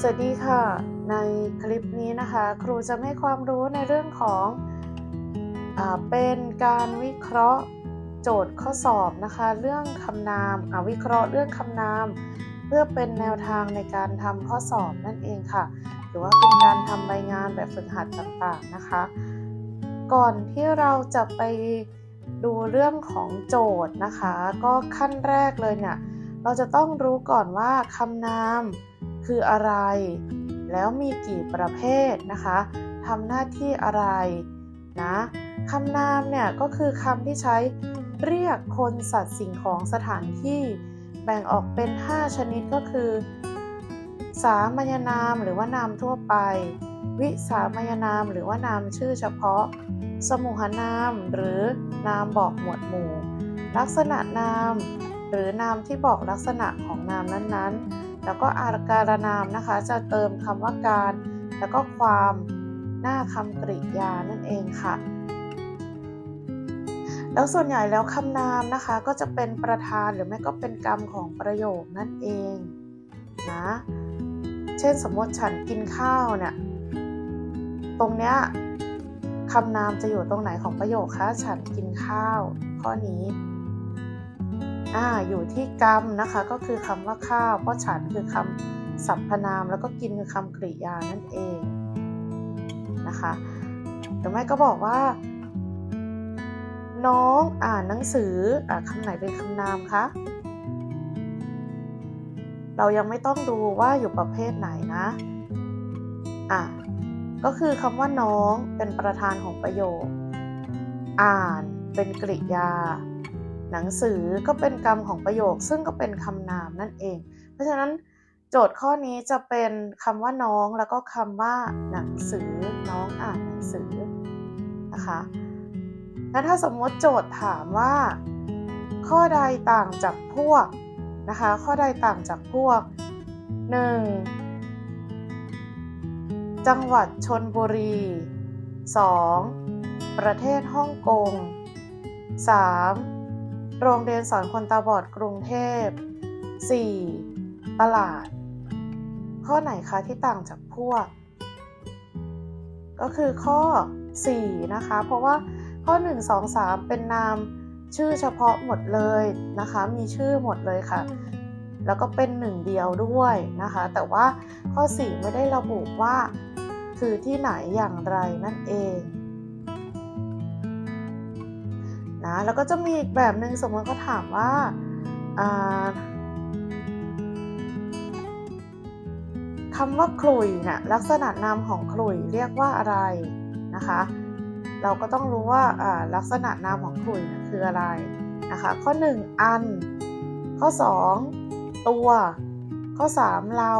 สวัสดีค่ะ ในคลิปนี้นะคะ ครูจะให้ความรู้ในเรื่องของอเป็นการวิเคราะห์โจทย์ข้อสอบนะคะ เรื่องคำนามอาวิเคราะห์เรื่องคำนาม เพื่อเป็นแนวทางในการทำข้อสอบนั่นเองค่ะ หรือว่าเป็นการทำใบงานแบบฝึกหัดต่างๆนะคะ ก่อนที่เราจะไปดูเรื่องของโจทย์นะคะ ก็ขั้นแรกเลยเนี่ยเราจะต้องรู้ก่อนว่าคำนาม คืออะไร แล้วมีกี่ประเภทนะคะทำหน้าที่อะไรนะคำนามเนี่ยก็คือคำที่ใช้เรียกคนสัตว์สิ่งของสถานที่ แบ่งออกเป็น 5 ชนิดก็คือ สามัญนามหรือว่านามทั่วไป วิสามัญนามหรือว่านามชื่อเฉพาะ สมุหนามหรือนามบอกหมวดหมู่ ลักษณะนาม หรือนามที่บอกลักษณะของนามนั้นๆ แล้วก็อาการนามนะคะ จะเติมคำว่าการ แล้วก็ความหน้าคำกริยานั่นเองค่ะ แล้วส่วนใหญ่แล้วคำนามนะคะ ก็จะเป็นประธานหรือไม่ก็เป็นกรรมของประโยคนั่นเองนะเช่นสมมติฉันกินข้าวเนี่ยตรงเนี้ยคำนามจะอยู่ตรงไหนของประโยคคะฉันกินข้าว ข้อนี้ อ่อยู่ที่กรรมนะคะ ก็คือคำว่าข้าว เพราะฉันคือคำสรรพนาม แล้วก็กินคือคำกริยานั่นเองนะคะหรือไม่ก็บอกว่า น้องอ่านหนังสืออ่าคำไหนเป็นคำนามคะเรายังไม่ต้องดูว่าอยู่ประเภทไหนนะอะก็คือคำว่าน้องเป็นประธานของประโยค อ่านเป็นกริยา หนังสือก็เป็นกรรมของประโยค ซึ่งก็เป็นคำนามนั่นเอง เพราะฉะนั้นโจทย์ข้อนี้จะเป็นคำว่าน้องแล้วก็คำว่าหนังสือน้องอ่านหนังสือนะคะแล้วถ้าสมมติโจทย์ถามว่า ข้อใดต่างจากพวกนะคะ ข้อใดต่างจากพวก 1. จังหวัดชนบุรี 2. ประเทศฮ่องกง 3. โรงเรียนสอนคนตาบอดกรุงเทพ 4. ตลาด ข้อไหนคะที่ต่างจากพวก ก็คือข้อ 4 นะคะ เพราะว่าข้อ 1 2 3 เป็นนามชื่อเฉพาะหมดเลยนะคะ มีชื่อหมดเลยค่ะ แล้วก็เป็นหนึ่งเดียวด้วยนะคะ แต่ว่าข้อ 4 ไม่ได้ระบุว่าคือที่ไหนอย่างไรนั่นเอง นะแล้วก็จะมีอีกแบบหนึ่งสมมติเขาถามว่าคำว่าคลุยเนะี่ยลักษณะนามของคลุยเรียกว่าอะไรนะคะ เราก็ต้องรู้ว่าลักษณะนามของคลุยนะคืออะไรนะคะ ข้อ 1 อัน ข้อ 2 ตัว ข้อ 3 เรา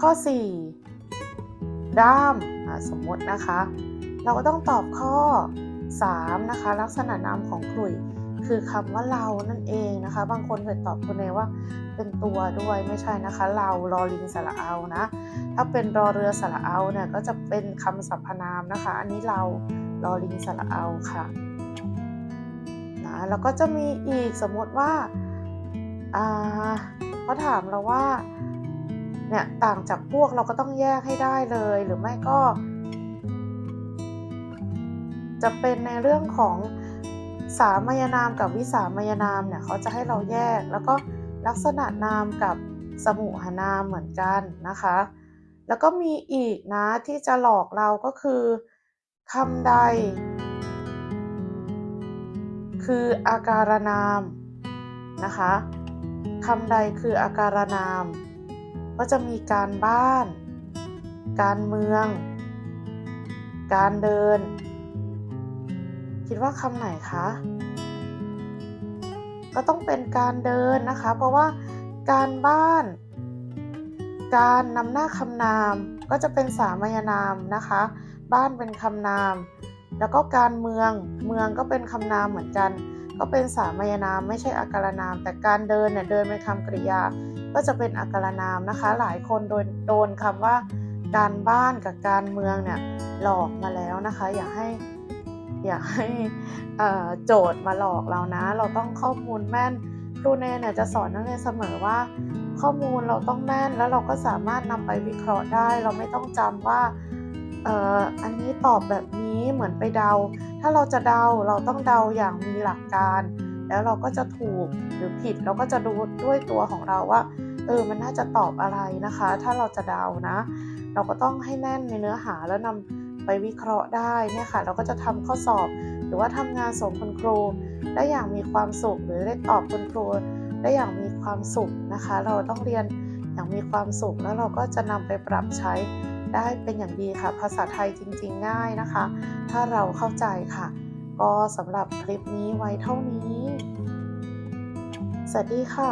ข้อ 4 ด้ามสมมตินะคะ เราก็ต้องตอบข้อ 3 นะคะลักษณะนามของขลุ่ยคือคำว่าเรานั่นเองนะคะ บางคนเคยตอบคุณเนว่าเป็นตัวด้วยไม่ใช่นะคะ เรารอลิงสระเอานะ ถ้าเป็นรอเรือสระเอาเนี่ยก็จะเป็นคำสรรพนามนะคะ อันนี้เรารอลิงสระเอาค่ะนะแล้วก็จะมีอีกสมมติว่าเขาถามเราว่าเนี่ยต่างจากพวกเราก็ต้องแยกให้ได้เลยหรือไม่ก็ จะเป็นในเรื่องของสามัญนามกับวิสามัญนามเนี่ยเขาจะให้เราแยก แล้วก็ลักษณะนามกับสมุหนามเหมือนกันนะคะ แล้วก็มีอีกนะที่จะหลอกเราก็คือคำใด คืออาการนามนะคะคำใดคืออาการนาม ก็จะมีการบ้าน การเมือง การเดิน คิดว่าคำไหนคะ ก็ต้องเป็นการเดินนะคะ เพราะว่าการบ้าน การนำหน้าคำนามก็จะเป็นสามัญนามนะคะ บ้านเป็นคำนาม แล้วก็การเมืองเมืองก็เป็นคำนามเหมือนกัน ก็เป็นสามัญนามไม่ใช่อาการนาม แต่การเดินเนี่ยเดินเป็นคำกริยา ก็จะเป็นอาการนามนะคะ หลายคนโดนโดนคำว่า การบ้านกับการเมืองเนี่ยหลอกมาแล้วนะคะ อย่าให้ อย่าให้โจทย์มาหลอกเรานะ เราต้องข้อมูลแม่นครูเนเนี่ยจะสอนนักเรียนเสมอว่า ข้อมูลเราต้องแม่นแล้วเราก็สามารถนำไปวิเคราะห์ได้ เราไม่ต้องจำว่าเอออันนี้ตอบแบบนี้เหมือนไปเดา ถ้าเราจะเดาเราต้องเดาอย่างมีหลักการ แล้วเราก็จะถูกหรือผิดเราก็จะรู้ด้วยตัวของเราว่าเออมันน่าจะตอบอะไรนะคะ ถ้าเราจะเดานะ เราก็ต้องให้แน่นในเนื้อหาแล้วนำ ไปวิเคราะห์ได้เนี่ยค่ะ เราก็จะทำข้อสอบ หรือว่าทำงานส่งคุณครูได้อย่างมีความสุข หรือได้ตอบคุณครูได้อย่างมีความสุขนะคะ เราต้องเรียนอย่างมีความสุขแล้วเราก็จะนำไปปรับใช้ได้เป็นอย่างดีค่ะ ภาษาไทยจริง ๆ ง่ายนะคะ ถ้าเราเข้าใจค่ะ ก็สำหรับคลิปนี้ไว้เท่านี้ สวัสดีค่ะ